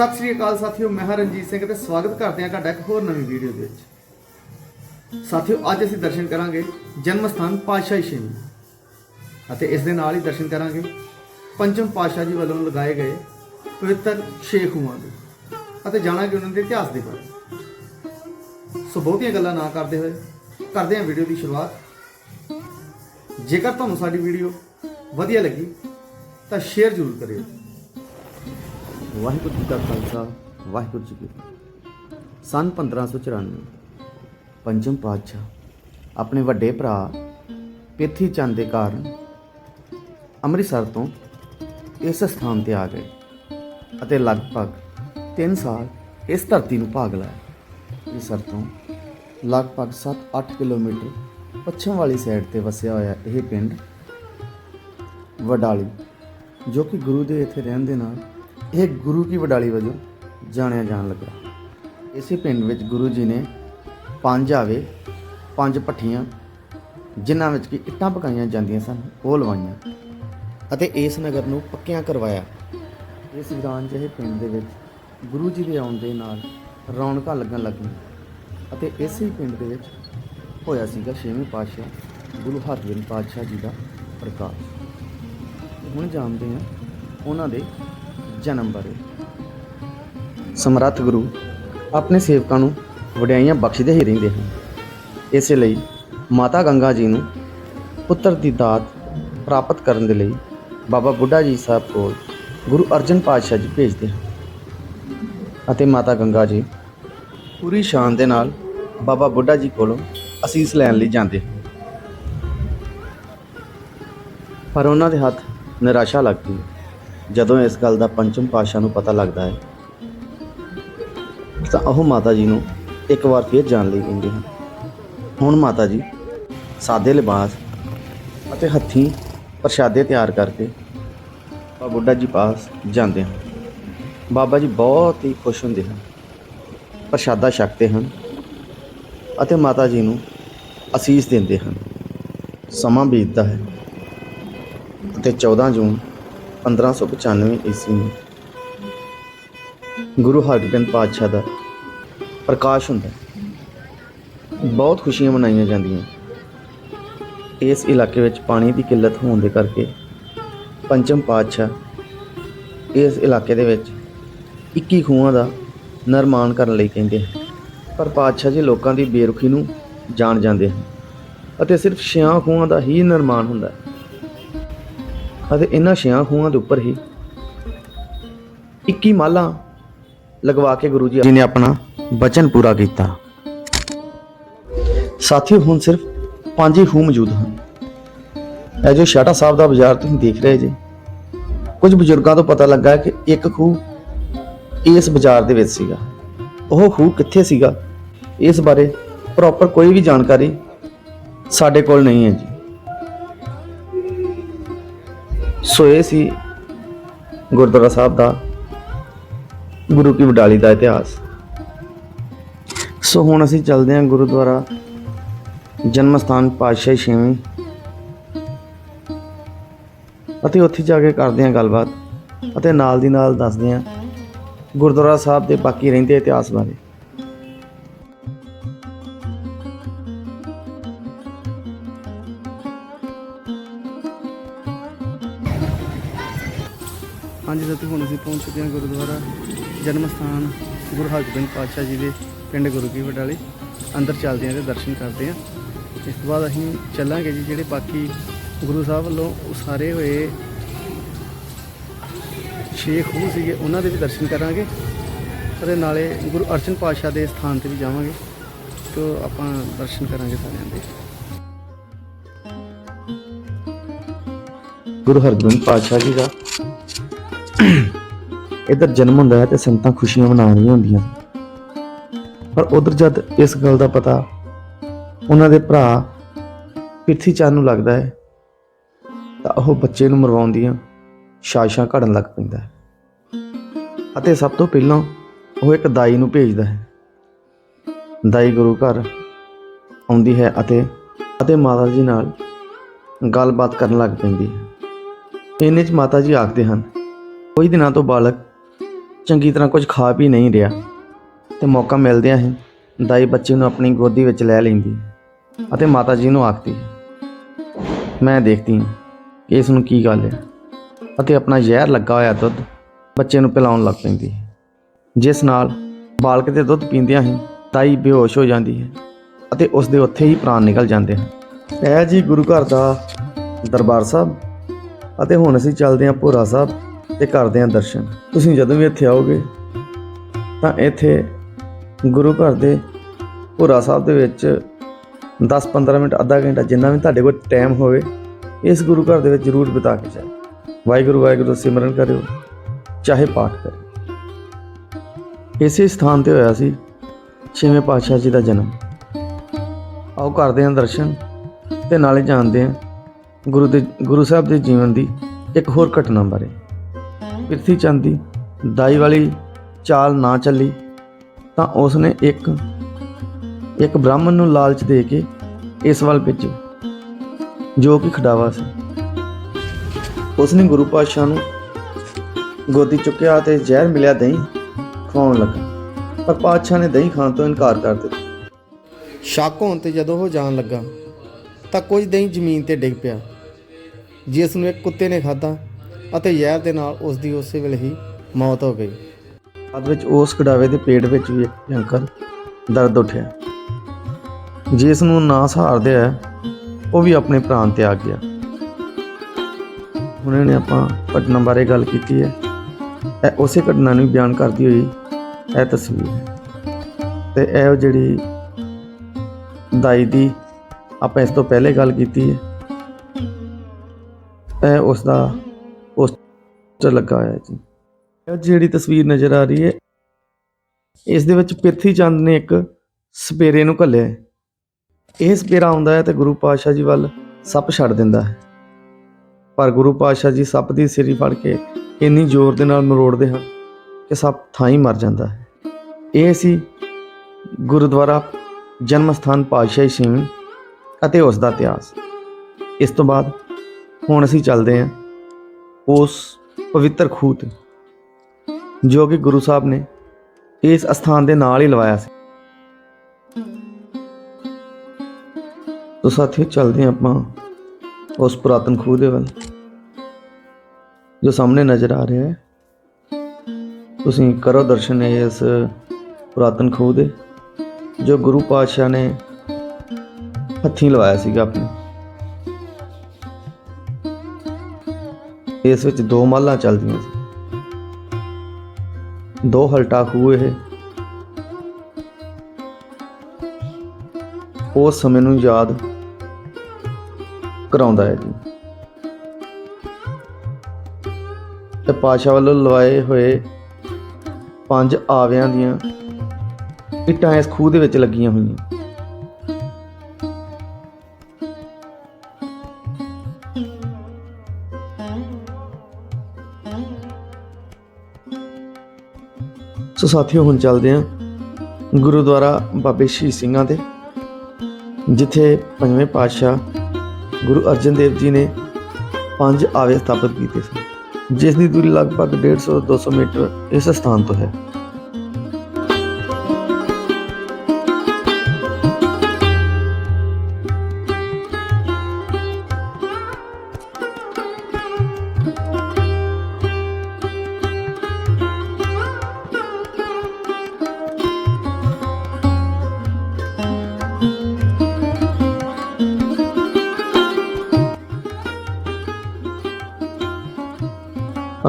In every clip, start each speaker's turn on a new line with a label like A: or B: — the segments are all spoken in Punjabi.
A: ਸਤਿ ਸ੍ਰੀ ਅਕਾਲ ਸਾਥੀਓ, ਮੈਂ ਹਾਂ ਰਣਜੀਤ ਸਿੰਘ ਤੇ ਸਵਾਗਤ ਕਰਦੇ ਹਾਂ ਤੁਹਾਡਾ ਇੱਕ ਹੋਰ ਨਵੀਂ ਵੀਡੀਓ ਦੇ ਵਿੱਚ। ਸਾਥੀਓ, ਅੱਜ ਅਸੀਂ ਦਰਸ਼ਨ ਕਰਾਂਗੇ ਜਨਮ ਸਥਾਨ ਪਾਤਸ਼ਾਹੀ ਸ਼ੇਨੀ ਅਤੇ ਇਸ ਦੇ ਨਾਲ ਹੀ ਦਰਸ਼ਨ ਕਰਾਂਗੇ ਪੰਚਮ ਪਾਤਸ਼ਾਹ ਜੀ ਵੱਲੋਂ ਲਗਾਏ ਗਏ ਪਵਿੱਤਰ ਸ਼ੇਖੂਆਂ ਦੇ ਅਤੇ ਜਾਣਾਂਗੇ ਉਹਨਾਂ ਦੇ ਇਤਿਹਾਸ ਦੇ ਬਾਰੇ। ਸੋ ਬਹੁਤੀਆਂ ਗੱਲਾਂ ਨਾ ਕਰਦੇ ਹੋਏ, ਕਰਦੇ ਹਾਂ ਵੀਡੀਓ ਦੀ ਸ਼ੁਰੂਆਤ। ਜੇਕਰ ਤੁਹਾਨੂੰ ਸਾਡੀ ਵੀਡੀਓ ਵਧੀਆ ਲੱਗੀ, ਤਾਂ ਸ਼ੇਅਰ ਜ਼ਰੂਰ ਕਰਿਓ। ਵਾਹਿਗੁਰੂ ਜੀ ਕਾ ਖਾਲਸਾ, ਵਾਹਿਗੁਰੂ ਜੀ ਕੀ ਫਤਿਹ। ਸਨ 1594 ਪੰਜਮ ਪਾਤਸ਼ਾਹ ਆਪਣੇ ਵੱਡੇ ਭਰਾ ਪਿੱਥੀ ਚੰਦ ਦੇ ਕਾਰਨ ਅੰਮ੍ਰਿਤਸਰ ਤੋਂ ਇਸ ਸਥਾਨ ਤੇ ਆ ਗਏ ਅਤੇ ਲਗਭਗ 3 ਸਾਲ ਇਸ ਧਰਤੀ ਨੂੰ ਭਾਗ ਲਾਇਆ। ਅੰਮ੍ਰਿਤਸਰ ਤੋਂ ਲਗਭਗ 7-8 ਕਿਲੋਮੀਟਰ ਪੱਛਮ ਵਾਲੀ ਸਾਈਡ ਤੇ ਵਸਿਆ ਹੋਇਆ ਇਹ ਪਿੰਡ ਵਡਾਲੀ, ਜੋ ਕਿ ਗੁਰੂ ਦੇ ਇੱਥੇ ਰਹਿਣ ਦੇ ਨਾਲ ਇਹ ਗੁਰੂ ਕੀ ਵਡਾਲੀ ਵਜੋਂ ਜਾਣਿਆ ਜਾਣ ਲੱਗਾ। ਇਸੇ ਪਿੰਡ ਵਿੱਚ ਗੁਰੂ ਜੀ ਨੇ ਪੰਜ ਆਵੇ, ਪੰਜ ਪੱਠੀਆਂ, ਜਿਨ੍ਹਾਂ ਵਿੱਚ ਕਿ ਇੱਟਾਂ ਪਕਾਈਆਂ ਜਾਂਦੀਆਂ ਸਨ, ਉਹ ਲਵਾਈਆਂ ਅਤੇ ਇਸ ਨਗਰ ਨੂੰ ਪੱਕਿਆਂ ਕਰਵਾਇਆ। ਇਸ ਵਿਧਾਨ ਜਿਹੇ ਪਿੰਡ ਦੇ ਵਿੱਚ ਗੁਰੂ ਜੀ ਦੇ ਆਉਣ ਦੇ ਨਾਲ ਰੌਣਕਾਂ ਲੱਗਣ ਲੱਗੀਆਂ ਅਤੇ ਇਸੇ ਪਿੰਡ ਦੇ ਵਿੱਚ ਹੋਇਆ ਸੀਗਾ ਛੇਵੇਂ ਪਾਤਸ਼ਾਹ ਗੁਰੂ ਹਰਗੋਬਿੰਦ ਪਾਤਸ਼ਾਹ ਜੀ ਦਾ ਪ੍ਰਕਾਸ਼। ਹੁਣ ਜਾਣਦੇ ਹਾਂ ਉਹਨਾਂ ਦੇ ਜਨਮ ਬਾਰੇ ਸਮਰੱਥ ਗੁਰੂ ਆਪਣੇ ਸੇਵਕਾਂ ਨੂੰ ਵਡਿਆਈਆਂ ਬਖਸ਼ਦੇ ਹੀ ਰਹਿੰਦੇ ਹਨ। ਇਸੇ ਲਈ ਮਾਤਾ ਗੰਗਾ ਜੀ ਨੂੰ ਪੁੱਤਰ ਦੀ ਦਾਤ ਪ੍ਰਾਪਤ ਕਰਨ ਦੇ ਲਈ ਬਾਬਾ ਬੁੱਢਾ ਜੀ ਸਾਹਿਬ ਕੋਲ ਗੁਰੂ ਅਰਜਨ ਪਾਤਸ਼ਾਹ ਜੀ ਭੇਜਦੇ ਹਨ ਅਤੇ ਮਾਤਾ ਗੰਗਾ ਜੀ ਪੂਰੀ ਸ਼ਾਨ ਦੇ ਨਾਲ ਬਾਬਾ ਬੁੱਢਾ ਜੀ ਕੋਲੋਂ ਅਸੀਸ ਲੈਣ ਲਈ ਜਾਂਦੇ ਹਨ। ਪਰ ਉਹਨਾਂ ਦੇ ਹੱਥ ਨਿਰਾਸ਼ਾ ਲੱਗਦੀ ਹੈ। ਜਦੋਂ ਇਸ ਗੱਲ ਦਾ ਪੰਚਮ ਪਾਤਸ਼ਾਹ ਨੂੰ ਪਤਾ ਲੱਗਦਾ ਹੈ, ਤਾਂ ਉਹ ਮਾਤਾ ਜੀ ਨੂੰ ਇੱਕ ਵਾਰ ਫਿਰ ਜਾਣ ਲਈ ਕਹਿੰਦੇ ਹਨ। ਹੁਣ ਮਾਤਾ ਜੀ ਸਾਦੇ ਲਿਬਾਸ ਅਤੇ ਹੱਥੀਂ ਪ੍ਰਸ਼ਾਦੇ ਤਿਆਰ ਕਰਕੇ ਬਾਬਾ ਬੁੱਢਾ ਜੀ ਪਾਸ ਜਾਂਦੇ ਹਨ। ਬਾਬਾ ਜੀ ਬਹੁਤ ਹੀ ਖੁਸ਼ ਹੁੰਦੇ ਹਨ, ਪ੍ਰਸ਼ਾਦਾ ਛਕਦੇ ਹਨ ਅਤੇ ਮਾਤਾ ਜੀ ਨੂੰ ਅਸੀਸ ਦਿੰਦੇ ਹਨ। ਸਮਾਂ ਬੀਤਦਾ ਹੈ ਅਤੇ 14 ਜੂਨ 1595 ਈਸਵੀ ਨੂੰ ਗੁਰੂ ਹਰਗੋਬਿੰਦ ਪਾਤਸ਼ਾਹ ਦਾ ਪ੍ਰਕਾਸ਼ ਹੁੰਦਾ ਬਹੁਤ ਖੁਸ਼ੀਆਂ ਮਨਾਈਆਂ ਜਾਂਦੀਆਂ ਇਸ ਇਲਾਕੇ ਵਿੱਚ ਪਾਣੀ ਦੀ ਕਿੱਲਤ ਹੋਣ ਦੇ ਕਰਕੇ ਪੰਚਮ ਪਾਤਸ਼ਾਹ ਇਸ ਇਲਾਕੇ ਦੇ ਵਿੱਚ 21 ਖੂਹਾਂ ਦਾ ਨਿਰਮਾਣ ਕਰਨ ਲਈ ਕਹਿੰਦੇ ਹਨ। ਪਰ ਪਾਤਸ਼ਾਹ ਜੀ ਲੋਕਾਂ ਦੀ ਬੇਰੁਖੀ ਨੂੰ ਜਾਣ ਜਾਂਦੇ ਹਨ ਅਤੇ ਸਿਰਫ ਛਿਆਂ ਖੂਹਾਂ ਦਾ ਹੀ ਨਿਰਮਾਣ ਹੁੰਦਾ ਹੈ। ਅਤੇ ਇਹਨਾਂ ਛਿਆਂ ਖੂਹਾਂ ਦੇ ਉੱਪਰ ਹੀ 21 ਮਾਲਾਂ ਲਗਵਾ ਕੇ ਗੁਰੂ ਜੀ ਨੇ ਆਪਣਾ ਬਚਨ ਪੂਰਾ ਕੀਤਾ। ਸਾਥੀਓ ਹੁਣ ਸਿਰਫ ਪੰਜ ਹੀ ਖੂਹ ਮੌਜੂਦ ਹਨ। ਇਹ ਜੋ ਸ਼ਾਟਾ ਸਾਹਿਬ ਦਾ ਬਾਜ਼ਾਰ ਤੁਸੀਂ ਦੇਖ ਰਹੇ ਜੀ ਕੁਝ ਬਜ਼ੁਰਗਾਂ ਤੋਂ ਪਤਾ ਲੱਗਾ ਕਿ ਇੱਕ ਖੂਹ ਇਸ ਬਾਜ਼ਾਰ ਦੇ ਵਿੱਚ ਸੀਗਾ। ਉਹ ਖੂਹ ਕਿੱਥੇ ਸੀਗਾ? ਇਸ ਬਾਰੇ ਪ੍ਰੋਪਰ ਕੋਈ ਵੀ ਜਾਣਕਾਰੀ ਸਾਡੇ ਕੋਲ ਨਹੀਂ ਹੈ ਜੀ। ਸੋ ਇਹ ਸੀ ਗੁਰਦੁਆਰਾ ਸਾਹਿਬ ਦਾ, ਗੁਰੂ ਕੀ ਵਡਾਲੀ ਦਾ ਇਤਿਹਾਸ। ਸੋ ਹੁਣ ਅਸੀਂ ਚੱਲਦੇ ਹਾਂ ਗੁਰਦੁਆਰਾ ਜਨਮ ਸਥਾਨ ਪਾਤਸ਼ਾਹੀ ਛੇਵੀਂ। ਅਤੇ ਉੱਥੇ ਜਾ ਕੇ ਕਰਦੇ ਹਾਂ ਗੱਲਬਾਤ ਅਤੇ ਨਾਲ ਦੀ ਨਾਲ ਦੱਸਦੇ ਹਾਂ ਗੁਰਦੁਆਰਾ ਸਾਹਿਬ ਦੇ ਬਾਕੀ ਰਹਿੰਦੇ ਇਤਿਹਾਸ ਬਾਰੇ। ਗੁਰੂ ਪਾਤਸ਼ਾਹ ਜੀ ਦੇ ਪਿੰਡ ਗੁਰੂ ਕੀ ਵਡਾਲੀ ਅੰਦਰ ਚੱਲਦੇ ਹਾਂ ਤੇ ਦਰਸ਼ਨ ਕਰਦੇ ਹਾਂ। ਇਸ ਤੋਂ ਬਾਅਦ ਅਸੀਂ ਚੱਲਾਂਗੇ ਜੀ, ਜਿਹੜੇ ਬਾਕੀ ਗੁਰੂ ਸਾਹਿਬ ਵੱਲੋਂ ਉਸਾਰੇ ਹੋਏ ਛੇ ਖੂਹ ਸੀਗੇ, ਉਹਨਾਂ ਦੇ ਵੀ ਦਰਸ਼ਨ ਕਰਾਂਗੇ। ਅਤੇ ਨਾਲੇ ਗੁਰੂ ਅਰਜਨ ਪਾਤਸ਼ਾਹ ਦੇ ਸਥਾਨ ਤੇ ਵੀ ਜਾਵਾਂਗੇ। ਤੋ ਆਪਾਂ ਦਰਸ਼ਨ ਕਰਾਂਗੇ ਸਾਰਿਆਂ ਦੇ। ਗੁਰੂ ਹਰਗੋਬਿੰਦ ਪਾਤਸ਼ਾਹ ਜੀ ਦਾ। ਇਧਰ ਜਨਮ ਹੁੰਦਾ ਹੈ ਤੇ ਸੰਗਤਾਂ ਖੁਸ਼ੀਆਂ ਮਨਾ ਰਹੀਆਂ ਹੁੰਦੀਆਂ ਪਰ ਉਧਰ ਜਦ ਇਸ ਗੱਲ ਦਾ ਪਤਾ ਉਹਨਾਂ ਦੇ ਭਰਾ ਪਿਰਥੀ ਚੰਦ ਨੂੰ ਲੱਗਦਾ ਹੈ, ਤਾਂ ਉਹ ਬੱਚੇ ਨੂੰ ਮਰਵਾਉਣ ਦੀਆਂ ਸਾਜ਼ਿਸ਼ਾਂ ਘੜਨ ਲੱਗ ਪੈਂਦਾ ਹੈ। ਅਤੇ ਸਭ ਤੋਂ ਪਹਿਲਾਂ ਉਹ ਇੱਕ ਦਾਈ ਨੂੰ ਭੇਜਦਾ ਹੈ। ਦਾਈ ਗੁਰੂ ਘਰ ਆਉਂਦੀ ਹੈ ਅਤੇ ਅਤੇ ਮਾਤਾ ਜੀ ਨਾਲ ਗੱਲਬਾਤ ਕਰਨ ਲੱਗ ਪੈਂਦੀ ਹੈ। ਇਹਨੇ ਚ ਮਾਤਾ ਜੀ ਆਖਦੇ ਹਨ ਕੁਝ ਦਿਨਾਂ ਤੋਂ ਬਾਲਕ ਚੰਗੀ ਤਰ੍ਹਾਂ ਕੁਝ ਖਾ ਪੀ ਨਹੀਂ ਰਿਹਾ। ਤੇ ਮੌਕਾ ਮਿਲਦਿਆਂ ਹੀ ਦਾਈ ਬੱਚੇ ਨੂੰ ਆਪਣੀ ਗੋਦੀ ਵਿੱਚ ਲੈ ਲੈਂਦੀ ਅਤੇ ਮਾਤਾ ਜੀ ਨੂੰ ਆਖਦੀ, ਮੈਂ ਦੇਖਦੀ ਹਾਂ ਕਿ ਇਸ ਨੂੰ ਕੀ ਗੱਲ ਹੈ ਅਤੇ ਆਪਣਾ ਜ਼ਹਿਰ ਲੱਗਾ ਹੋਇਆ ਦੁੱਧ ਬੱਚੇ ਨੂੰ ਪਿਲਾਉਣ ਲੱਗ ਪੈਂਦੀ ਜਿਸ ਨਾਲ ਬਾਲਕ ਦੇ ਦੁੱਧ ਪੀਂਦਿਆਂ ਹੀ ਤਾਈ ਬੇਹੋਸ਼ ਹੋ ਜਾਂਦੀ ਹੈ ਅਤੇ ਉਸ ਦੇ ਉੱਥੇ ਹੀ ਪ੍ਰਾਣ ਨਿਕਲ ਜਾਂਦੇ ਹਨ। ਇਹ ਜੀ ਗੁਰੂ ਘਰ ਦਾ ਦਰਬਾਰ ਸਾਹਿਬ ਅਤੇ ਹੁਣ ਅਸੀਂ ਚੱਲਦੇ ਹਾਂ ਭੋਰਾ ਸਾਹਿਬ ਤੇ ਕਰਦੇ ਹਾਂ ਦਰਸ਼ਨ ਤੁਸੀਂ ਜਦੋਂ ਵੀ ਇੱਥੇ ਆਓਗੇ ਤਾਂ ਇੱਥੇ ਗੁਰੂ ਘਰ ਦੇ ਭੋਰਾ ਸਾਹਿਬ ਦੇ ਵਿੱਚ 10-15 ਮਿੰਟ, ਅੱਧਾ ਘੰਟਾ ਜਿੰਨਾ ਵੀ ਤੁਹਾਡੇ ਕੋਲ ਟਾਈਮ ਹੋਵੇ, ਇਸ ਗੁਰੂ ਘਰ ਦੇ ਵਿੱਚ ਜ਼ਰੂਰ ਬਿਤਾ ਕੇ ਜਾਓ ਵਾਹਿਗੁਰੂ ਵਾਹਿਗੁਰੂ ਦਾ ਸਿਮਰਨ ਕਰਿਓ, ਚਾਹੇ ਪਾਠ ਕਰਿਓ ਇਸੇ ਸਥਾਨ ਤੇ ਹੋਇਆ ਸੀ ਛੇਵੇਂ ਪਾਤਸ਼ਾਹ ਜੀ ਦਾ ਜਨਮ। ਆਓ ਕਰਦੇ ਹਾਂ ਦਰਸ਼ਨ ਤੇ ਨਾਲੇ ਜਾਣਦੇ ਹਾਂ ਗੁਰੂ ਦੇ, ਗੁਰੂ ਸਾਹਿਬ ਦੇ ਜੀਵਨ ਦੀ ਇੱਕ ਹੋਰ ਘਟਨਾ ਬਾਰੇ। ਪ੍ਰਿਥੀ ਚੰਦ ਦੀ ਦਾਈ ਵਾਲੀ ਚਾਲ ਨਾ ਚੱਲੀ। ਤਾਂ ਉਸ ਨੇ ਇੱਕ ਇੱਕ ਬ੍ਰਾਹਮਣ ਨੂੰ ਲਾਲਚ ਦੇ ਕੇ ਇਸ ਵੱਲ ਭੇਜਿਆ, ਜੋ ਕਿ ਖਡਾਵਾ ਸੀ। ਉਸ ਨੇ ਗੁਰੂ ਪਾਤਸ਼ਾਹ ਨੂੰ ਗੋਦੀ ਚੁੱਕਿਆ ਤੇ ਜ਼ਹਿਰ ਮਿਲਿਆ ਦਹੀਂ ਖਵਾਉਣ ਲੱਗਾ, ਪਰ ਪਾਤਸ਼ਾਹ ਨੇ ਦਹੀਂ ਖਾਣ ਤੋਂ ਇਨਕਾਰ ਕਰ ਦਿੱਤਾ। ਸ਼ੱਕ ਹੋਣ ਤੇ ਜਦੋਂ ਉਹ ਜਾਣ ਲੱਗਾ, ਤਾਂ ਕੁਝ ਦਹੀਂ ਜ਼ਮੀਨ ਤੇ ਡਿੱਗ ਪਿਆ ਜਿਸ ਨੂੰ ਇੱਕ ਕੁੱਤੇ ਨੇ ਖਾਧਾ ਅਤੇ ਜ਼ਹਿਰ ਦੇ ਨਾਲ ਉਸ ਦੀ ਉਸੇ ਵੇਲੇ ਹੀ ਮੌਤ ਹੋ ਗਈ। ਬਾਅਦ ਵਿੱਚ ਉਸ ਕੜਾਵੇ ਦੇ ਪੇਟ ਵਿੱਚ ਵੀ ਇੱਕ ਭਿਅੰਕਰ ਦਰਦ ਉੱਠਿਆ। ਜਿਸ ਨੂੰ ਨਾ ਸਹਾਰਦੇ ਆ, ਉਹ ਵੀ ਆਪਣੇ ਪ੍ਰਾਣ ਤੇ ਆ ਗਿਆ। ਉਹਨਾਂ ਨੇ ਆਪਾਂ ਘਟਨਾ ਬਾਰੇ ਗੱਲ ਕੀਤੀ ਹੈ। ਇਹ ਉਸੇ ਘਟਨਾ ਨੂੰ ਬਿਆਨ ਕਰਦੀ ਹੋਈ ਇਹ ਤਸਵੀਰ ਹੈ। ਤੇ ਇਹ ਉਹ ਜਿਹੜੀ ਦਾਈ ਦੀ ਆਪਾਂ ਇਸ ਤੋਂ ਪਹਿਲੇ ਗੱਲ ਕੀਤੀ ਹੈ। ਇਹ ਉਸ ਦਾ ਪੋਸਟਰ ਲੱਗਾ ਹੋਇਆ ਜੀ। ਇਹ ਜਿਹੜੀ ਤਸਵੀਰ ਨਜ਼ਰ ਆ ਰਹੀ ਹੈ, ਇਸ ਦੇ ਵਿੱਚ ਪਿਰਥੀ ਚੰਦ ਨੇ ਇੱਕ ਸਪੇਰੇ ਨੂੰ ਘੱਲਿਆ ਹੈ। ਇਹ ਸਪੇਰਾ ਆਉਂਦਾ ਹੈ ਤੇ ਗੁਰੂ ਪਾਤਸ਼ਾਹ ਜੀ ਵੱਲ ਸੱਪ ਛੱਡ ਦਿੰਦਾ ਹੈ। ਪਰ ਗੁਰੂ ਪਾਤਸ਼ਾਹ ਜੀ ਸੱਪ ਦੀ ਸਿਰੀ ਫੜ ਕੇ ਇੰਨੀ ਜ਼ੋਰ ਦੇ ਨਾਲ ਮਰੋੜਦੇ ਹਨ ਕਿ ਸੱਪ ਥਾਂ ਹੀ ਮਰ ਜਾਂਦਾ ਹੈ। ਇਹ ਸੀ ਗੁਰਦੁਆਰਾ ਜਨਮ ਸਥਾਨ ਪਾਤਸ਼ਾਹੀ ਛੇਵੀਂ ਅਤੇ ਉਸ ਦਾ ਇਤਿਹਾਸ। ਇਸ ਤੋਂ ਬਾਅਦ ਹੁਣ ਅਸੀਂ ਚੱਲਦੇ ਹਾਂ ਉਸ ਪਵਿੱਤਰ ਖੂਹ ਤੇ ਜੋ ਕਿ ਗੁਰੂ ਸਾਹਿਬ ਨੇ ਇਸ ਅਸਥਾਨ ਦੇ ਨਾਲ ਹੀ ਲਵਾਇਆ ਸੀ। ਤੋ ਸਾਥੀਓ, ਚੱਲਦੇ ਹਾਂ ਆਪਾਂ ਉਸ ਪੁਰਾਤਨ ਖੂਹ ਦੇ ਵੱਲ, ਜੋ ਸਾਹਮਣੇ ਨਜ਼ਰ ਆ ਰਿਹਾ ਹੈ। ਤੁਸੀਂ ਕਰੋ ਦਰਸ਼ਨ ਇਸ ਪੁਰਾਤਨ ਖੂਹ ਦੇ, ਜੋ ਗੁਰੂ ਪਾਤਸ਼ਾਹ ਨੇ ਹੱਥੀਂ ਲਵਾਇਆ ਸੀਗਾ ਆਪਣੇ। ਇਸ ਵਿੱਚ ਦੋ ਮਹਲਾਂ ਚੱਲਦੀਆਂ ਸੀ। ਦੋ ਹਲਟਾ ਖੂਹ ਇਹ। ਉਸ ਸਮੇਂ ਨੂੰ ਯਾਦ ਕਰਾਉਂਦਾ ਹੈ ਜੀ। ਤੇ ਪਾਸ਼ਾ ਵੱਲੋਂ ਲਵਾਏ ਹੋਏ ਪੰਜ ਆਵਿਆਂ ਦੀਆਂ ਇੱਟਾਂ ਇਸ ਖੂਹ ਦੇ ਵਿੱਚ ਲੱਗੀਆਂ ਹੋਈਆਂ। ਸੋ ਸਾਥੀਓ, ਹੁਣ ਚੱਲਦੇ ਹਾਂ ਗੁਰਦੁਆਰਾ ਬਾਬੇ ਸ਼ਹੀਦ ਸਿੰਘਾਂ ਦੇ ਜਿੱਥੇ ਪੰਜਵੇਂ ਪਾਤਸ਼ਾਹ ਗੁਰੂ ਅਰਜਨ ਦੇਵ ਜੀ ਨੇ ਪੰਜ ਆਵੇ ਸਥਾਪਿਤ ਕੀਤੇ ਸਨ, ਜਿਸ ਦੀ ਦੂਰੀ ਲਗਭਗ 150 200 ਮੀਟਰ ਇਸ ਸਥਾਨ ਤੋਂ ਹੈ।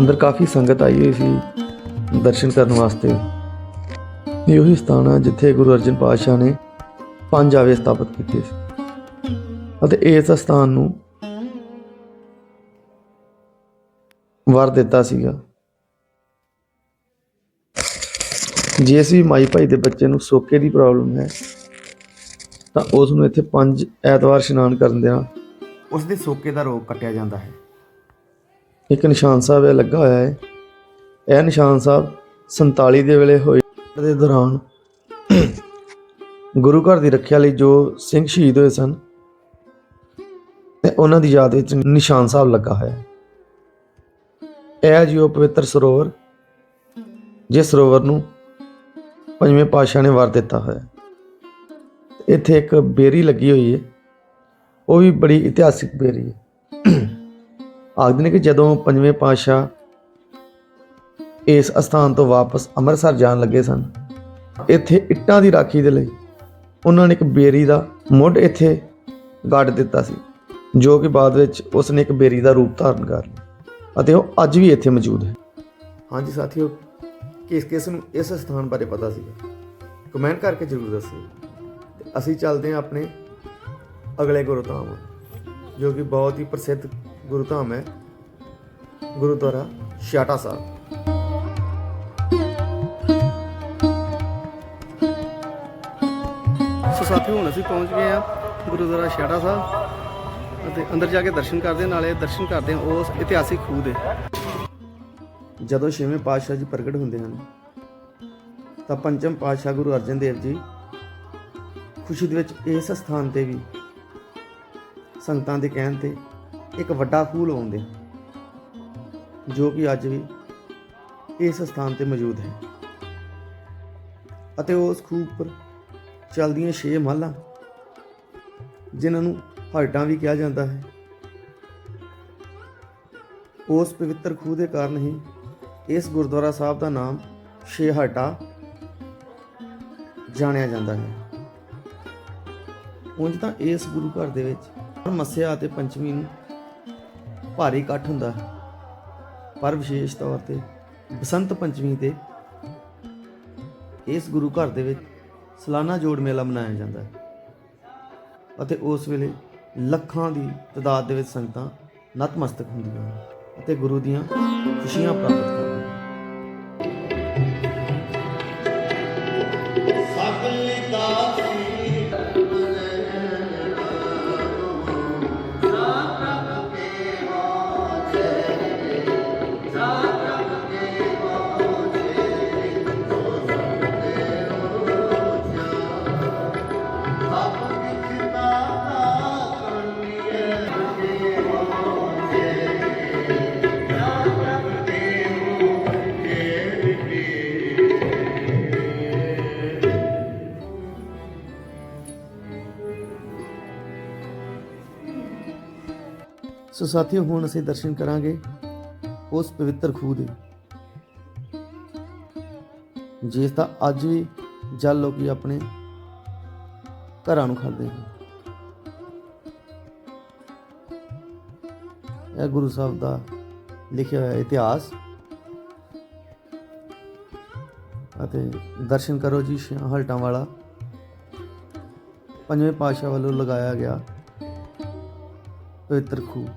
A: ਅੰਦਰ ਕਾਫੀ ਸੰਗਤ ਆਈ ਹੋਈ ਸੀ ਦਰਸ਼ਨ ਕਰਨ ਵਾਸਤੇ। ਇਹ ਉਹੀ ਸਥਾਨ ਹੈ ਜਿੱਥੇ ਗੁਰੂ ਅਰਜਨ ਪਾਤਸ਼ਾਹ ਨੇ ਪੰਜ ਆਵੇ ਸਥਾਪਿਤ ਕੀਤੇ ਸੀ। ਅਤੇ ਇਸ ਸਥਾਨ ਨੂੰ ਵਰ ਦਿੱਤਾ ਸੀਗਾ। ਜੇ ਅਸੀਂ ਮਾਈ ਭਾਈ ਦੇ ਬੱਚੇ ਨੂੰ ਸੋਕੇ ਦੀ ਪ੍ਰੋਬਲਮ ਹੈ, ਤਾਂ ਉਸ ਨੂੰ ਇੱਥੇ ਪੰਜ ਐਤਵਾਰ ਇਸ਼ਨਾਨ ਕਰਨ ਦਿਆਂ ਉਸ ਦੇ ਸੋਕੇ ਦਾ ਰੋਗ ਕੱਟਿਆ ਜਾਂਦਾ ਹੈ। ਇੱਕ ਨਿਸ਼ਾਨ ਸਾਹਿਬ ਇਹ ਲੱਗਾ ਹੋਇਆ ਹੈ। ਇਹ ਨਿਸ਼ਾਨ ਸਾਹਿਬ 47 ਦੇ ਵੇਲੇ ਹੋਏ ਦੇ ਦੌਰਾਨ ਗੁਰੂ ਘਰ ਦੀ ਰੱਖਿਆ ਲਈ ਜੋ ਸਿੰਘ ਸ਼ਹੀਦ ਹੋਏ ਸਨ, ਤੇ ਉਹਨਾਂ ਦੀ ਯਾਦ ਵਿੱਚ ਨਿਸ਼ਾਨ ਸਾਹਿਬ ਲੱਗਾ ਹੋਇਆ ਹੈ। ਇਹ ਜੀ ਉਹ ਪਵਿੱਤਰ ਸਰੋਵਰ, ਜਿਸ ਸਰੋਵਰ ਨੂੰ ਪੰਜਵੇਂ ਪਾਤਸ਼ਾਹ ਨੇ ਵਰ ਦਿੱਤਾ ਹੋਇਆ ਇੱਥੇ ਇੱਕ ਬੇਰੀ ਲੱਗੀ ਹੋਈ ਹੈ। ਉਹ ਵੀ ਬੜੀ ਇਤਿਹਾਸਿਕ ਬੇਰੀ ਹੈ। ਆਖਦੇ ਨੇ ਕਿ ਜਦੋਂ ਪੰਜਵੇਂ ਪਾਤਸ਼ਾਹ ਇਸ ਅਸਥਾਨ ਤੋਂ ਵਾਪਸ ਅੰਮ੍ਰਿਤਸਰ ਜਾਣ ਲੱਗੇ ਸਨ, ਇੱਥੇ ਇੱਟਾਂ ਦੀ ਰਾਖੀ ਦੇ ਲਈ ਉਹਨਾਂ ਨੇ ਇੱਕ ਬੇਰੀ ਦਾ ਮੁੱਢ ਇੱਥੇ ਗੱਡ ਦਿੱਤਾ ਸੀ, ਜੋ ਕਿ ਬਾਅਦ ਵਿੱਚ ਉਸ ਨੇ ਇੱਕ ਬੇਰੀ ਦਾ ਰੂਪ ਧਾਰਨ ਕਰ ਲਿਆ ਅਤੇ ਉਹ ਅੱਜ ਵੀ ਇੱਥੇ ਮੌਜੂਦ ਹੈ। ਹਾਂਜੀ ਸਾਥੀਓ, ਕਿਸ ਕਿਸ ਨੂੰ ਇਸ ਸਥਾਨ ਬਾਰੇ ਪਤਾ ਸੀ? ਕਮੈਂਟ ਕਰਕੇ ਜ਼ਰੂਰ ਦੱਸਿਓ ਅਸੀਂ ਚੱਲਦੇ ਹਾਂ ਆਪਣੇ ਅਗਲੇ ਗੁਰਧਾਮ, ਜੋ ਕਿ ਬਹੁਤ ਹੀ ਪ੍ਰਸਿੱਧ ਗੁਰਧਾਮ ਹੈ ਗੁਰਦੁਆਰਾ ਛਾਟਾ ਸਾਹਿਬ
B: ਸੋ ਸਾਥੀਓ, ਹੁਣ ਅਸੀਂ ਪਹੁੰਚ ਗਏ ਆ ਗੁਰਦੁਆਰਾ ਛਿਆਟਾ ਸਾਹਿਬ ਅਤੇ ਅੰਦਰ ਜਾ ਕੇ ਦਰਸ਼ਨ ਕਰਦੇ ਨਾਲੇ ਦਰਸ਼ਨ ਕਰਦੇ ਹਾਂ ਉਸ ਇਤਿਹਾਸਿਕ ਖੂਹ ਦੇ।
A: ਜਦੋਂ ਛੇਵੇਂ ਪਾਤਸ਼ਾਹ ਜੀ ਪ੍ਰਗਟ ਹੁੰਦੇ ਹਨ, ਤਾਂ ਪੰਚਮ ਪਾਤਸ਼ਾਹ ਗੁਰੂ ਅਰਜਨ ਦੇਵ ਜੀ ਖੁਸ਼ੀ ਦੇ ਵਿੱਚ ਇਸ ਸਥਾਨ ਤੇ ਵੀ ਸੰਗਤਾਂ ਦੇ ਕਹਿਣ ਤੇ ਇੱਕ ਵੱਡਾ ਖੂਹ ਲਵਾਉਂਦੇ ਹਨ ਜੋ ਕਿ ਅੱਜ ਵੀ ਇਸ ਸਥਾਨ ਤੇ ਮੌਜੂਦ ਹੈ। ਅਤੇ ਉਸ ਖੂਹ ਉੱਪਰ ਚਲਦੀਆਂ ਛੇ ਮਹਲਾਂ, ਜਿਨ੍ਹਾਂ ਨੂੰ ਹਰਟਾਂ ਵੀ ਕਿਹਾ ਜਾਂਦਾ ਹੈ। ਉਸ ਪਵਿੱਤਰ ਖੂਹ ਦੇ ਕਾਰਨ ਹੀ ਇਸ ਗੁਰਦੁਆਰਾ ਸਾਹਿਬ ਦਾ ਨਾਮ ਛੇ ਹਰਟਾ ਜਾਣਿਆ ਜਾਂਦਾ ਹੈ। ਉਂਝ ਤਾਂ ਇਸ ਗੁਰੂ ਘਰ ਦੇ ਵਿੱਚ ਹਰ ਮੱਸਿਆ ਅਤੇ ਪੰਚਮੀ ਨੂੰ ਭਾਰੀ ਇਕੱਠ ਹੁੰਦਾ। ਹੈ ਪਰ ਵਿਸ਼ੇਸ਼ ਤੌਰ ਤੇ ਬਸੰਤ ਪੰਚਮੀ ਤੇ ਇਸ ਗੁਰੂ ਘਰ ਦੇ ਵਿੱਚ ਸਾਲਾਨਾ ਜੋੜ ਮੇਲਾ ਮਨਾਇਆ ਜਾਂਦਾ। ਹੈ ਅਤੇ ਉਸ ਵੇਲੇ ਲੱਖਾਂ ਦੀ ਤਦਾਦ ਦੇ ਵਿੱਚ ਸੰਗਤਾਂ ਨਤਮਸਤਕ ਹੁੰਦੀਆਂ ਹਨ ਅਤੇ ਗੁਰੂ ਦੀਆਂ ਖੁਸ਼ੀਆਂ ਪ੍ਰਾਪਤ ਕਰਦੀਆਂ ਸੋ ਸਾਥੀਓ, ਹੁਣ ਅਸੀਂ ਦਰਸ਼ਨ ਕਰਾਂਗੇ ਉਸ ਪਵਿੱਤਰ ਖੂਹ ਦੇ। ਜਿਸ ਦਾ ਅੱਜ ਵੀ ਜਲ ਲੋਕੀ ਆਪਣੇ ਘਰਾਂ ਨੂੰ ਖੜਦੇ ਹਨ। ਇਹ ਗੁਰੂ ਸਾਹਿਬ ਦਾ ਲਿਖਿਆ ਹੋਇਆ ਇਤਿਹਾਸ। ਅਤੇ ਦਰਸ਼ਨ ਕਰੋ ਜੀ ਛਿਆਂ ਹਲਟਾਂ ਵਾਲਾ। ਪੰਜਵੇਂ ਪਾਤਸ਼ਾਹ ਵੱਲੋਂ ਲਗਾਇਆ ਗਿਆ ਪਵਿੱਤਰ ਖੂਹ।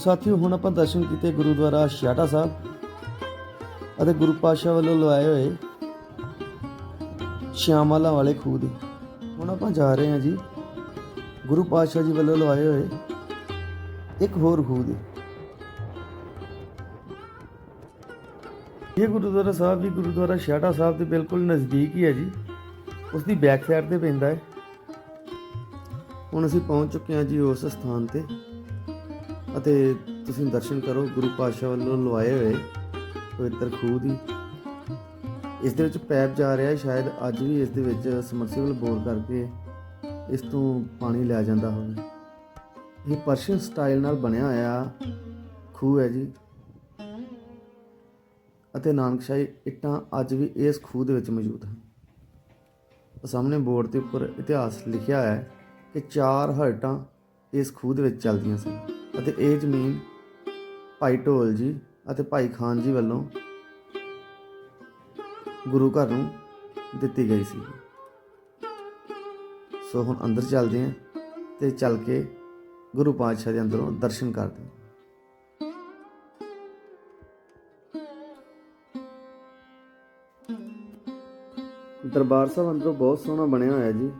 A: ਸਾਥੀਓ, ਹੁਣ ਆਪਾਂ ਦਰਸ਼ਨ ਕੀਤੇ ਗੁਰਦੁਆਰਾ ਛਿਆਟਾ ਸਾਹਿਬ ਅਤੇ ਗੁਰੂ ਪਾਤਸ਼ਾਹ ਵੱਲੋਂ ਲਵਾਏ ਹੋਏ ਸ਼ਿਆਮਾਲਾ ਵਾਲੇ ਖੂਹ ਦੇ। ਹੁਣ ਆਪਾਂ ਜਾ ਰਹੇ ਹਾਂ ਜੀ, ਗੁਰੂ ਪਾਤਸ਼ਾਹ ਜੀ ਵੱਲੋਂ ਲਵਾਏ ਹੋਏ ਇੱਕ ਹੋਰ ਖੂਹ ਦੇ। ਇਹ ਗੁਰਦੁਆਰਾ ਸਾਹਿਬ ਵੀ ਗੁਰਦੁਆਰਾ ਛਿਆਟਾ ਸਾਹਿਬ ਦੇ ਬਿਲਕੁਲ ਨਜ਼ਦੀਕ ਹੀ ਹੈ ਜੀ। ਉਸ ਦੀ ਬੈਕ ਸਾਈਡ ਤੇ ਪੈਂਦਾ ਹੈ। ਹੁਣ ਅਸੀਂ ਪਹੁੰਚ ਚੁੱਕੇ ਹਾਂ ਜੀ ਉਸ ਸਥਾਨ ਤੇ। ਅਤੇ ਤੁਸੀਂ ਦਰਸ਼ਨ ਕਰੋ, ਗੁਰੂ ਪਾਤਸ਼ਾਹ ਵੱਲੋਂ ਲਵਾਏ ਹੋਏ ਪਵਿੱਤਰ ਖੂਹ ਦੀ। ਇਸ ਦੇ ਵਿੱਚ ਪੈਪ ਜਾ ਰਿਹਾ ਹੈ ਸ਼ਾਇਦ ਅੱਜ ਵੀ ਇਸ ਦੇ ਵਿੱਚ ਸਮਰਸੀਬਲ ਬੋਰ ਕਰਕੇ ਇਸ ਤੋਂ ਪਾਣੀ ਲਿਆ ਜਾਂਦਾ ਹੋਵੇ। ਇਹ ਪਰਸ਼ੀਅਨ ਸਟਾਈਲ ਨਾਲ ਬਣਿਆ ਹੋਇਆ ਖੂਹ ਹੈ ਜੀ। ਅਤੇ ਨਾਨਕਸ਼ਾਹੀ ਇੱਟਾਂ ਅੱਜ ਵੀ ਇਸ ਖੂਹ ਦੇ ਵਿੱਚ ਮੌਜੂਦ ਹਨ। ਸਾਹਮਣੇ ਬੋਰਡ ਦੇ ਉੱਪਰ ਇਤਿਹਾਸ ਲਿਖਿਆ ਹੈ ਕਿ ਚਾਰ ਹਰਟਾਂ ਇਸ ਖੂਹ ਦੇ ਵਿੱਚ ਚੱਲਦੀਆਂ ਸਨ ਅਤੇ ਇਹ ਜ਼ਮੀਨ ਭਾਈ ਢੋਲ ਜੀ ਅਤੇ ਭਾਈ ਖਾਨ ਜੀ ਵੱਲੋਂ ਗੁਰੂ ਘਰ ਨੂੰ ਦਿੱਤੀ ਗਈ ਸੀ। ਸੋ ਹੁਣ ਅੰਦਰ ਚੱਲਦੇ ਹਾਂ ਤੇ ਚੱਲ ਕੇ ਗੁਰੂ ਪਾਤਸ਼ਾਹ ਦੇ ਅੰਦਰੋਂ ਦਰਸ਼ਨ ਕਰਦੇ ਹਾਂ। ਦਰਬਾਰ ਸਾਹਿਬ ਅੰਦਰੋਂ ਬਹੁਤ ਸੋਹਣਾ ਬਣਿਆ ਹੋਇਆ ਜੀ।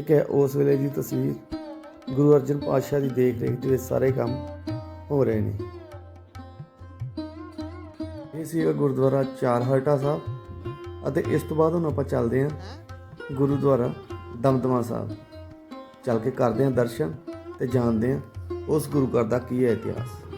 A: ਇੱਕ ਹੈ, ਉਸ ਵੇਲੇ ਦੀ ਤਸਵੀਰ ਗੁਰੂ ਅਰਜਨ ਪਾਤਸ਼ਾਹ ਦੀ ਦੇਖ ਰੇਖ ਦੇ ਵਿੱਚ ਸਾਰੇ ਕੰਮ ਹੋ ਰਹੇ ਨੇ। ਇਹ ਸੀਗਾ ਗੁਰਦੁਆਰਾ ਚਾਰ ਹਰਟਾ ਸਾਹਿਬ ਅਤੇ ਇਸ ਤੋਂ ਬਾਅਦ ਹੁਣ ਆਪਾਂ ਚੱਲਦੇ ਹਾਂ ਗੁਰਦੁਆਰਾ ਦਮਦਮਾ ਸਾਹਿਬ। ਚੱਲ ਕੇ ਕਰਦੇ ਹਾਂ ਦਰਸ਼ਨ ਤੇ ਜਾਣਦੇ ਹਾਂ ਉਸ ਗੁਰੂ ਘਰ ਦਾ ਕੀ ਹੈ ਇਤਿਹਾਸ।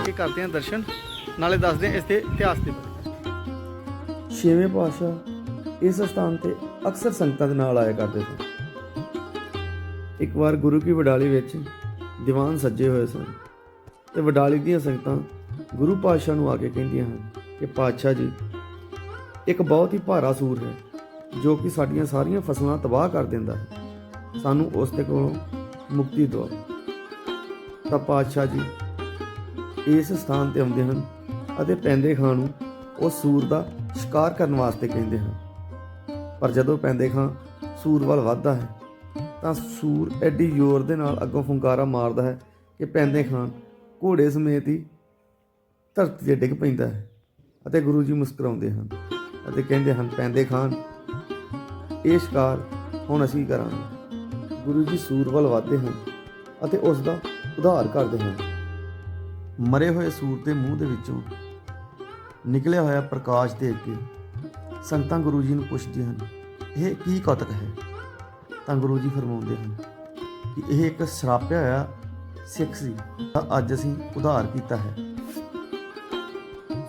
B: ਕੇ ਕਰਦੇ ਹਾਂ ਦਰਸ਼ਨ, ਨਾਲੇ ਦੱਸਦੇ ਹਾਂ ਇਸ ਦੇ ਇਤਿਹਾਸ ਦੇ ਬਾਰੇ।
A: ਛੇਵੇਂ ਪਾਤਸ਼ਾਹ ਇਸ ਸਥਾਨ ਤੇ ਅਕਸਰ ਸੰਗਤਾਂ ਦੇ ਨਾਲ ਆਇਆ ਕਰਦੇ ਸਨ। ਇੱਕ ਵਾਰ ਗੁਰੂ ਕੀ ਵਡਾਲੀ ਵਿੱਚ ਦੀਵਾਨ ਸੱਜੇ ਹੋਏ ਸਨ ਤੇ ਵਡਾਲੀ ਦੀਆਂ ਸੰਗਤਾਂ ਗੁਰੂ ਪਾਤਸ਼ਾਹ ਨੂੰ ਆ ਕੇ ਕਹਿੰਦੀਆਂ ਹਨ ਕਿ ਪਾਤਸ਼ਾਹ ਜੀ, ਇੱਕ ਬਹੁਤ ਹੀ ਭਾਰਾ ਸੂਰ ਹੈ ਜੋ ਕਿ ਸਾਡੀਆਂ ਸਾਰੀਆਂ ਫਸਲਾਂ ਤਬਾਹ ਕਰ ਦਿੰਦਾ ਹੈ। ਸਾਨੂੰ ਉਸ ਦੇ ਕੋਲੋਂ ਮੁਕਤੀ ਦਿਵਾਓ। ਤਾਂ ਪਾਤਸ਼ਾਹ ਜੀ ਇਸ ਸਥਾਨ ਤੇ ਆਉਂਦੇ ਹਨ ਅਤੇ ਪੈਂਦੇ ਖਾਂ ਨੂੰ ਉਹ ਸੂਰ ਦਾ ਸ਼ਿਕਾਰ ਕਰਨ ਵਾਸਤੇ ਕਹਿੰਦੇ ਹਨ। ਪਰ ਜਦੋਂ ਪੈਂਦੇ ਖਾਂ ਸੂਰ ਵੱਲ ਵੱਧਦਾ ਹੈ, ਤਾਂ ਸੂਰ ਐਡੀ ਜ਼ੋਰ ਦੇ ਨਾਲ ਅੱਗੋਂ ਫੁੰਕਾਰਾ ਮਾਰਦਾ ਹੈ ਕਿ ਪੈਂਦੇ ਖਾਂ ਘੋੜੇ ਸਮੇਤ ਹੀ ਧਰਤੀ 'ਤੇ ਡਿੱਗ ਪੈਂਦਾ ਹੈ ਅਤੇ ਗੁਰੂ ਜੀ ਮੁਸਕਰਾਉਂਦੇ ਹਨ ਅਤੇ ਕਹਿੰਦੇ ਹਨ, ਪੈਂਦੇ ਖਾਨ ਇਹ ਸ਼ਿਕਾਰ ਹੁਣ ਅਸੀਂ ਕਰਾਂਗੇ। ਗੁਰੂ ਜੀ ਸੂਰ ਵੱਲ ਵੱਧਦੇ ਹਨ ਅਤੇ ਉਸ ਦਾ ਉਧਾਰ ਕਰਦੇ ਹਨ। ਮਰੇ ਹੋਏ ਸੂਰ ਦੇ ਮੂੰਹ ਦੇ ਵਿੱਚੋਂ ਨਿਕਲਿਆ ਹੋਇਆ ਪ੍ਰਕਾਸ਼ ਦੇਖ ਕੇ ਸੰਗਤਾਂ ਗੁਰੂ ਜੀ ਨੂੰ ਪੁੱਛਦੇ ਹਨ, ਇਹ ਕੀ ਕੌਤਕ ਹੈ? ਤਾਂ ਗੁਰੂ ਜੀ ਫਰਮਾਉਂਦੇ ਹਨ ਕਿ ਇਹ ਇੱਕ ਸ਼ਰਾਪਿਆ ਹੋਇਆ ਸਿੱਖ ਸੀ, ਤਾਂ ਅੱਜ ਅਸੀਂ ਉਧਾਰ ਕੀਤਾ ਹੈ।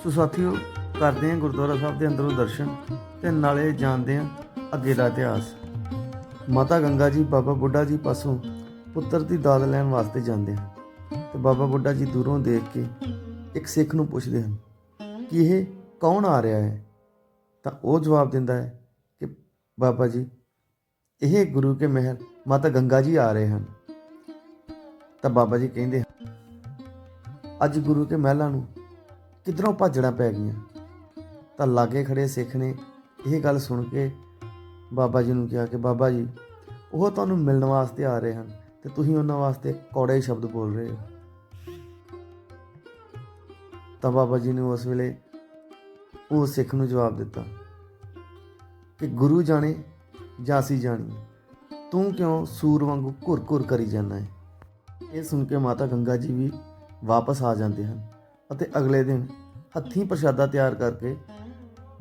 A: ਸੋ ਸਾਥੀਓ, ਕਰਦੇ ਹਾਂ ਗੁਰਦੁਆਰਾ ਸਾਹਿਬ ਦੇ ਅੰਦਰੋਂ ਦਰਸ਼ਨ ਤੇ ਨਾਲੇ ਜਾਣਦੇ ਹਾਂ ਅੱਗੇ ਦਾ ਇਤਿਹਾਸ। ਮਾਤਾ ਗੰਗਾ ਜੀ, ਬਾਬਾ ਬੁੱਢਾ ਜੀ ਪਾਸੋਂ ਪੁੱਤਰ ਦੀ ਦਾਦ ਲੈਣ ਵਾਸਤੇ ਜਾਂਦੇ ਹਨ। ਤੇ ਬਾਬਾ ਬੁੱਢਾ ਜੀ ਦੂਰੋਂ ਦੇਖ ਕੇ ਇੱਕ ਸਿੱਖ ਨੂੰ ਪੁੱਛਦੇ ਹਨ ਕਿ ਇਹ ਕੌਣ ਆ ਰਿਹਾ ਹੈ? ਤਾਂ ਉਹ ਜਵਾਬ ਦਿੰਦਾ ਹੈ ਕਿ ਬਾਬਾ ਜੀ ਇਹ ਗੁਰੂ ਕੇ ਮਹਿਲ ਮਾਤਾ ਗੰਗਾ ਜੀ ਆ ਰਹੇ ਹਨ। ਤਾਂ ਬਾਬਾ ਜੀ ਕਹਿੰਦੇ ਹਨ, ਅੱਜ ਗੁਰੂ ਕੇ ਮਹਿਲਾਂ ਨੂੰ ਕਿਧਰੋਂ ਭੱਜਣਾ ਪੈ ਗਈਆਂ? ਤਾਂ ਲਾਗੇ ਖੜੇ ਸਿੱਖ ਨੇ ਇਹ ਗੱਲ ਸੁਣ ਕੇ ਬਾਬਾ ਜੀ ਨੂੰ ਕਿਹਾ ਕਿ ਬਾਬਾ ਜੀ ਉਹ ਤੁਹਾਨੂੰ ਮਿਲਣ ਵਾਸਤੇ ਆ ਰਹੇ ਹਨ ਤੇ ਤੁਸੀਂ ਉਹਨਾਂ ਵਾਸਤੇ ਕੌੜੇ ਸ਼ਬਦ ਬੋਲ ਰਹੇ ਹੋ। ਤਾਂ ਬਾਬਾ ਜੀ ਨੇ ਉਸ ਵੇਲੇ ਉਹ ਸਿੱਖ ਨੂੰ ਜਵਾਬ ਦਿੱਤਾ ਕਿ ਗੁਰੂ ਜਾਣੇ ਜਾਂ ਅਸੀਂ ਜਾਣੀ ਤੂੰ ਕਿਉਂ ਸੂਰ ਵਾਂਗੂ ਘੁਰ-ਘੁਰ ਕਰੀ ਜਾਂਦਾ ਹੈ? ਇਹ ਸੁਣ ਕੇ ਮਾਤਾ ਗੰਗਾ ਜੀ ਵੀ ਵਾਪਸ ਆ ਜਾਂਦੇ ਹਨ ਅਤੇ ਅਗਲੇ ਦਿਨ ਹੱਥੀਂ ਪ੍ਰਸ਼ਾਦਾ ਤਿਆਰ ਕਰਕੇ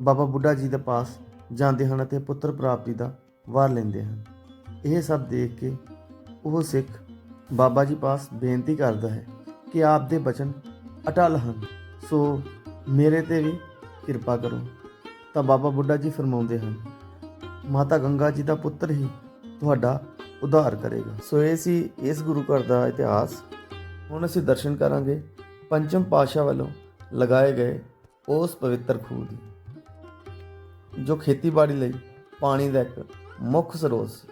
A: ਬਾਬਾ ਬੁੱਢਾ ਜੀ ਦੇ ਪਾਸ ਜਾਂਦੇ ਹਨ ਅਤੇ ਪੁੱਤਰ ਪ੍ਰਾਪਤੀ ਦਾ ਵਾਰ ਲੈਂਦੇ ਹਨ। ਇਹ ਸਭ ਦੇਖ ਕੇ ਉਹ ਸਿੱਖ ਬਾਬਾ ਜੀ ਪਾਸ ਬੇਨਤੀ ਕਰਦਾ ਹੈ ਕਿ ਆਪ ਦੇ ਬਚਨ ਅਟਲ ਹਨ। ਸੋ ਮੇਰੇ ਤੇ ਵੀ ਕਿਰਪਾ ਕਰੋ। ਤਾਂ ਬਾਬਾ ਬੁੱਢਾ ਜੀ ਫਰਮਾਉਂਦੇ ਹਨ, ਮਾਤਾ ਗੰਗਾ ਜੀ ਦਾ ਪੁੱਤਰ ਹੀ ਤੁਹਾਡਾ ਉਧਾਰ ਕਰੇਗਾ। ਸੋ ਇਹ ਸੀ ਇਸ ਗੁਰੂ ਘਰ ਦਾ ਇਤਿਹਾਸ। ਹੁਣ ਅਸੀਂ ਦਰਸ਼ਨ ਕਰਾਂਗੇ ਪੰਚਮ ਪਾਤਸ਼ਾਹ ਵੱਲੋਂ ਲਗਾਏ ਗਏ ਉਸ ਪਵਿੱਤਰ ਖੂਹ ਦੀ, ਜੋ ਖੇਤੀਬਾੜੀ ਲਈ ਪਾਣੀ ਦਾ ਇੱਕ ਮੁੱਖ ਸਰੋਤ ਸੀ।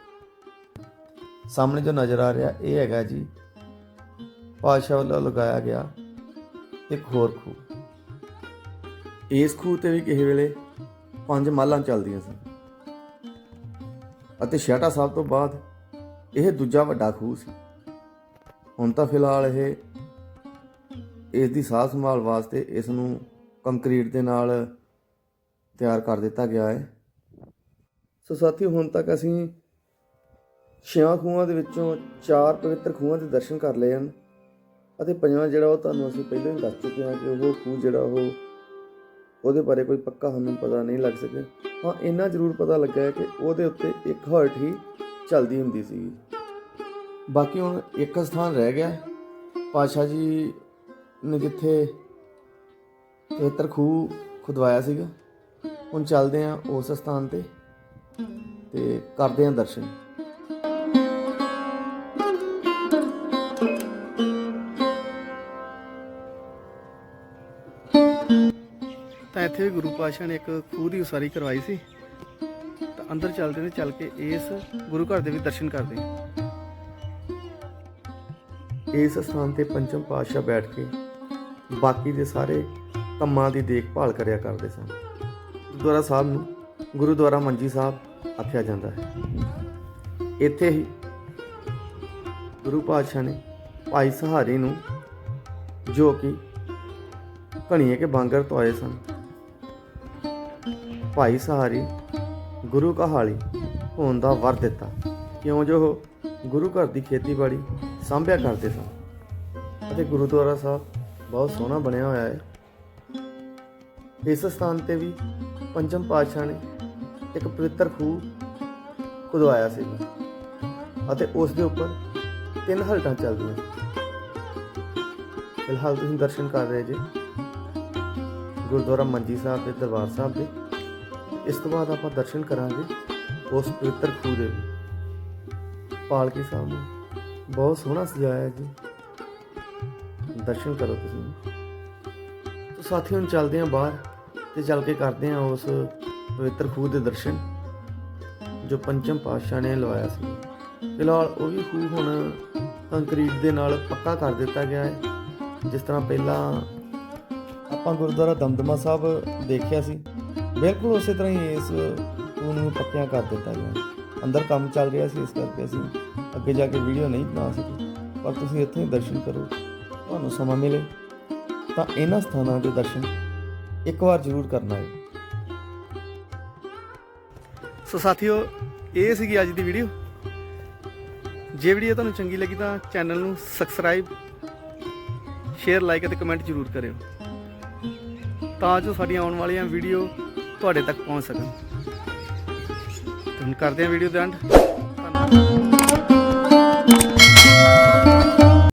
A: ਸਾਹਮਣੇ ਜੋ ਨਜ਼ਰ ਆ ਰਿਹਾ, ਇਹ ਹੈਗਾ ਜੀ, ਪਾਤਸ਼ਾਹ ਵੱਲੋਂ ਲਗਾਇਆ ਗਿਆ ਇੱਕ ਹੋਰ ਖੂਹ। ਇਸ ਖੂਹ ਤੇ ਵੀ ਕਿਸੇ ਵੇਲੇ ਪੰਜ ਮਾਲਾਂ ਚੱਲਦੀਆਂ ਸਨ। ਅਤੇ ਛੇਹਟਾ ਸਾਹਿਬ ਤੋਂ ਬਾਅਦ ਇਹ ਦੂਜਾ ਵੱਡਾ ਖੂਹ ਸੀ। ਹੁਣ ਤਾਂ ਫਿਲਹਾਲ ਇਹ, ਇਸ ਦੀ ਸਾਹ ਸੰਭਾਲ ਵਾਸਤੇ ਇਸ ਨੂੰ ਕੰਕਰੀਟ ਦੇ ਨਾਲ ਤਿਆਰ ਕਰ ਦਿੱਤਾ ਗਿਆ ਹੈ। ਸੋ ਸਾਥੀਓ, ਹੁਣ ਤੱਕ ਅਸੀਂ ਛਿਆਂ ਖੂਹਾਂ ਦੇ ਵਿੱਚੋਂ ਚਾਰ ਪਵਿੱਤਰ ਖੂਹਾਂ ਦੇ ਦਰਸ਼ਨ ਕਰ ਲਏ ਹਨ। ਅਤੇ ਪੰਜਵਾਂ ਜਿਹੜਾ ਉਹ ਤੁਹਾਨੂੰ ਅਸੀਂ ਪਹਿਲਾਂ ਹੀ ਦੱਸ ਚੁੱਕੇ ਹਾਂ ਕਿ ਉਹ ਖੂਹ ਜਿਹੜਾ ਉਹ, ਉਹਦੇ ਬਾਰੇ ਕੋਈ ਪੱਕਾ ਸਾਨੂੰ ਪਤਾ ਨਹੀਂ ਲੱਗ ਸਕਿਆ। ਹਾਂ, ਇੰਨਾ ਜ਼ਰੂਰ ਪਤਾ ਲੱਗਾ ਹੈ ਕਿ ਉਹਦੇ ਉੱਤੇ ਇੱਕ ਹਰਟ ਹੀ ਚੱਲਦੀ ਹੁੰਦੀ ਸੀ। ਬਾਕੀ ਹੁਣ ਇੱਕ ਸਥਾਨ ਰਹਿ ਗਿਆ। ਹੈ। ਪਾਤਸ਼ਾਹ ਜੀ ਨੇ ਜਿੱਥੇ ਪਵਿੱਤਰ ਖੂਹ ਖੁਦਵਾਇਆ ਸੀਗਾ, ਹੁਣ ਚੱਲਦੇ ਹਾਂ ਉਸ ਸਥਾਨ ਤੇ ਤੇ ਕਰਦੇ ਹਾਂ ਦਰਸ਼ਨ।
B: ਇੱਥੇ ਵੀ ਗੁਰੂ ਪਾਤਸ਼ਾਹ ਨੇ ਇੱਕ ਖੂਹ ਦੀ ਉਸਾਰੀ ਕਰਵਾਈ ਸੀ। ਤਾਂ ਅੰਦਰ ਚੱਲਦੇ ਨੇ, ਚੱਲ ਕੇ ਇਸ ਗੁਰੂ ਘਰ ਦੇ ਵੀ ਦਰਸ਼ਨ ਕਰਦੇ
A: ਇਸ ਸਥਾਨ ਤੇ ਪੰਚਮ ਪਾਤਸ਼ਾਹ ਬੈਠ ਕੇ ਬਾਕੀ ਦੇ ਸਾਰੇ ਕੰਮਾਂ ਦੀ ਦੇਖਭਾਲ ਕਰਿਆ ਕਰਦੇ ਸਨ। ਗੁਰਦੁਆਰਾ ਸਾਹਿਬ ਨੂੰ ਗੁਰਦੁਆਰਾ ਮੰਜੀ ਸਾਹਿਬ ਆਖਿਆ ਜਾਂਦਾ ਹੈ। ਇੱਥੇ ਹੀ ਗੁਰੂ ਪਾਤਸ਼ਾਹ ਨੇ ਭਾਈ ਸਹਾਰੀ ਨੂੰ ਜੋ ਕਿ ਕਣੀਏ ਕੇ ਬਾਂਗਰ ਤੋਂ ਆਏ ਸਨ। ਭਾਈ ਸਹਾਰੀ ਗੁਰੂ ਕਹਾਲੀ ਹੋਣ ਦਾ ਵਰ ਦਿੱਤਾ। ਕਿਉਂ ਜੋ ਉਹ ਗੁਰੂ ਘਰ ਦੀ ਖੇਤੀਬਾੜੀ ਸਾਂਭਿਆ ਕਰਦੇ ਸਨ। ਅਤੇ ਗੁਰਦੁਆਰਾ ਸਾਹਿਬ ਬਹੁਤ ਸੋਹਣਾ ਬਣਿਆ ਹੋਇਆ ਹੈ। ਇਸ ਸਥਾਨ ਤੇ ਵੀ ਪੰਚਮ ਪਾਤਸ਼ਾਹ ਨੇ ਇੱਕ ਪਵਿੱਤਰ ਖੂਹ ਖੁਦਵਾਇਆ ਸੀ ਅਤੇ ਉਸ ਦੇ ਉੱਪਰ ਤਿੰਨ ਹਲਟਾਂ ਚੱਲਦੀਆਂ ਫਿਲਹਾਲ ਤੁਸੀਂ ਦਰਸ਼ਨ ਕਰ ਰਹੇ ਜੇ ਗੁਰਦੁਆਰਾ ਮੰਜੀ ਸਾਹਿਬ ਦੇ ਦਰਬਾਰ ਸਾਹਿਬ ਦੇ ਇਸ ਤੋਂ ਬਾਅਦ ਆਪਾਂ ਦਰਸ਼ਨ ਕਰਾਂਗੇ ਉਸ ਪਵਿੱਤਰ ਖੂਹ ਦੇ ਪਾਲਕੀ ਸਾਹਿਬ ਨੂੰ। ਬਹੁਤ ਸੋਹਣਾ ਸਜਾਇਆ ਹੈ ਜੀ। ਦਰਸ਼ਨ ਕਰੋ ਤੁਸੀਂ। ਤੋ ਸਾਥੀਓ, ਹੁਣ ਚੱਲਦੇ ਹਾਂ ਬਾਹਰ ਤੇ ਚੱਲ ਕੇ ਕਰਦੇ ਹਾਂ ਉਸ ਪਵਿੱਤਰ ਖੂਹ ਦੇ ਦਰਸ਼ਨ, ਜੋ ਪੰਚਮ ਪਾਤਸ਼ਾਹ ਨੇ ਲਵਾਇਆ ਸੀ। ਫਿਲਹਾਲ ਉਹ ਵੀ ਖੂਹ ਹੁਣ ਕੰਕਰੀਟ ਦੇ ਨਾਲ ਪੱਕਾ ਕਰ ਦਿੱਤਾ ਗਿਆ ਹੈ। ਜਿਸ ਤਰ੍ਹਾਂ ਪਹਿਲਾਂ ਆਪਾਂ ਗੁਰਦੁਆਰਾ ਦਮਦਮਾ ਸਾਹਿਬ ਦੇਖਿਆ ਸੀ ਬਿਲਕੁਲ ਉਸੇ ਤਰ੍ਹਾਂ ਹੀ ਇਸ ਖੂਹ ਨੂੰ ਪੱਕਿਆ ਕਰ ਦਿੱਤਾ ਗਿਆ। ਅੰਦਰ ਕੰਮ ਚੱਲ ਰਿਹਾ ਸੀ, ਇਸ ਕਰਕੇ ਅਸੀਂ ਅੱਗੇ ਜਾ ਕੇ ਵੀਡੀਓ ਨਹੀਂ ਬਣਾ ਸਕੇ। ਪਰ ਤੁਸੀਂ ਇੱਥੇ ਦਰਸ਼ਨ ਕਰੋ, ਤੁਹਾਨੂੰ ਸਮਾਂ ਮਿਲੇ। ਤਾਂ ਇਹਨਾਂ ਸਥਾਨਾਂ ਦੇ ਦਰਸ਼ਨ ਇੱਕ ਵਾਰ ਜ਼ਰੂਰ ਕਰਨਾ ਹੈ।
B: ਸੋ ਸਾਥੀਓ, ਇਹ ਸੀਗੀ ਅੱਜ ਦੀ ਵੀਡੀਓ ਜੇ ਵੀਡੀਓ ਤੁਹਾਨੂੰ ਚੰਗੀ ਲੱਗੀ ਤਾਂ ਚੈਨਲ ਨੂੰ ਸਬਸਕ੍ਰਾਈਬ ਸ਼ੇਅਰ ਲਾਈਕ ਅਤੇ ਕਮੈਂਟ ਜ਼ਰੂਰ ਕਰਿਓ। ਤਾਂ ਜੋ ਸਾਡੀਆਂ ਆਉਣ ਵਾਲੀਆਂ ਵੀਡੀਓ ਤੁਹਾਡੇ ਤੱਕ ਪਹੁੰਚ ਸਕਣ। ਤੇ ਕਰਦੇ ਹਾਂ ਵੀਡੀਓ ਦਾ ਐਂਡ